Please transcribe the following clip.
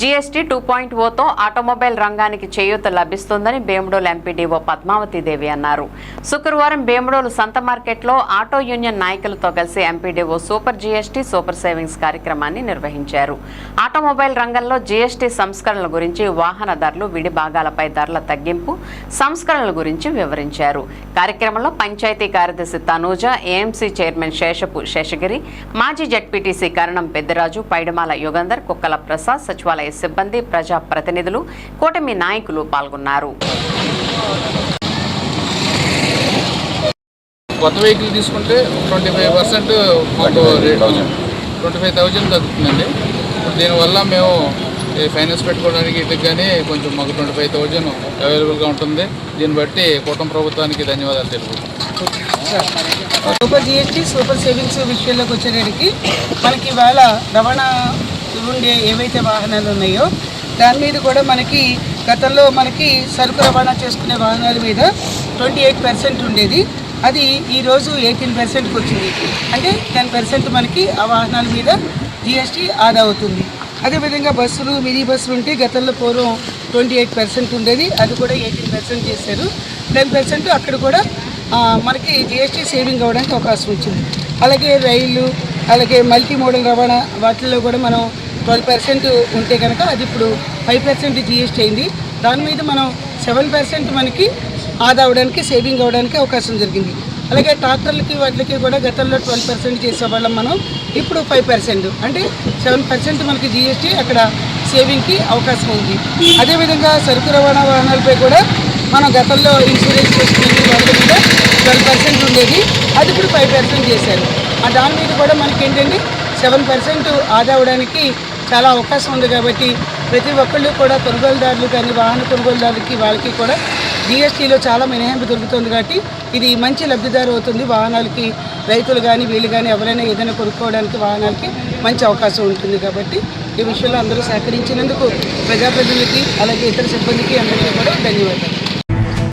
GST two point ఓతో automobile రంగానికి చేయూత లభిస్తుందని బేముడోలు ఎంపీడీఓ పద్మావతి దేవి అన్నారు. శుక్రవారం బేముడోలు సంత మార్కెట్లో ఆటో యూనియన్ నాయకులతో కలిసి MPDO super GST super savings కార్యక్రమాన్ని నిర్వహించారు. ఆటోమొబైల్ రంగంలో జీఎస్టీ సంస్కరణల గురించి వాహనదారులు విడి భాగాలపై ధరల తగ్గింపు సంస్కరణల గురించి వివరించారు. కార్యక్రమంలో పంచాయతీ కార్యదర్శి తనూజ ఏఎంసీ చైర్మన్ శేషపు శేషగిరి మాజీ జడ్పీటీసీ కరణం పెద్దిరాజు పైడమాల యుగంధర్ కుక్కల ప్రసాద్ సచివాలయ సిబ్బంది ప్రజా ప్రతినిధులు కూటమి నాయకులు పాల్గొన్నారు. కొత్త వెహికల్ తీసుకుంటే ట్వంటీ ఫైవ్ పర్సెంట్ మాకు ట్వంటీ ఫైవ్ థౌజండ్ తగ్గుతుందండి. దీనివల్ల మేము ఈ ఫైనాన్స్ పెట్టుకోవడానికి ఇటుకు కానీ కొంచెం మాకు ట్వంటీ ఫైవ్ థౌజండ్ అవైలబుల్గా ఉంటుంది. దీన్ని బట్టి కూటమి ప్రభుత్వానికి ధన్యవాదాలు తెలుపుతున్నాం సూపర్ జిఎస్టీ సూపర్ సేవింగ్స్ విషయంలోకి వచ్చేటప్పటికి మనకి ఇవాళ రవాణా ఉండే ఏవైతే వాహనాలు ఉన్నాయో దాని మీద కూడా మనకి గతంలో మనకి సరుకు రవాణా చేసుకునే వాహనాల మీద ట్వంటీ ఎయిట్ పర్సెంట్ ఉండేది. అది ఈరోజు ఎయిటీన్ పర్సెంట్కి వచ్చింది. అంటే టెన్ పర్సెంట్ మనకి ఆ వాహనాల మీద జిఎస్టీ ఆదా అవుతుంది. అదేవిధంగా బస్సులు మినీ బస్సులు ఉంటే గతంలో పూర్వం ట్వంటీ ఎయిట్ పర్సెంట్ ఉండేది. అది కూడా ఎయిటీన్ పర్సెంట్ చేశారు. టెన్ పర్సెంట్ అక్కడ కూడా మనకి జిఎస్టీ సేవింగ్ అవ్వడానికి అవకాశం వచ్చింది. అలాగే రైళ్ళు అలాగే మల్టీ మోడల్ రవాణా వాటిల్లో కూడా మనం ట్వెల్వ్ పర్సెంట్ ఉంటే కనుక అది ఇప్పుడు ఫైవ్ పర్సెంట్ జిఎస్టీ అయింది. దాని మీద మనం సెవెన్ పర్సెంట్ మనకి ఆదా అవడానికి సేవింగ్ అవ్వడానికి అవకాశం జరిగింది. అలాగే ట్రాక్టర్లకి వాటికి కూడా గతంలో ట్వెల్వ్ పర్సెంట్ చేసేవాళ్ళం మనం ఇప్పుడు ఫైవ్ పర్సెంట్ అంటే సెవెన్ పర్సెంట్ మనకి జిఎస్టీ అక్కడ సేవింగ్కి అవకాశం ఉంది. అదేవిధంగా సరుకు రవాణా వాహనాలపై కూడా మనం గతంలో ఇన్సూరెన్స్ చేసుకునే వాటి మీద ట్వెల్వ్ పర్సెంట్ ఉండేది. అది ఇప్పుడు ఫైవ్ పర్సెంట్ చేశారు. ఆ దాని మీద కూడా మనకి ఏంటంటే సెవెన్ పర్సెంట్ ఆదా అవడానికి చాలా అవకాశం ఉంది కాబట్టి ప్రతి ఒక్కళ్ళు కూడా కొనుగోలుదారులు కానీ వాహన కొనుగోలుదారులకి వాళ్ళకి కూడా జిఎస్టీలో చాలా మినహాయింపు దొరుకుతుంది కాబట్టి ఇది మంచి లబ్ధిదారు అవుతుంది. వాహనాలకి రైతులు కానీ వీళ్ళు కానీ ఎవరైనా ఏదైనా కొనుక్కోవడానికి వాహనాలకి మంచి అవకాశం ఉంటుంది కాబట్టి ఈ విషయంలో అందరూ సహకరించినందుకు ప్రజాప్రతినిధులకి అలాగే ఇతర సిబ్బందికి అందరికీ కూడా ధన్యవాదాలు.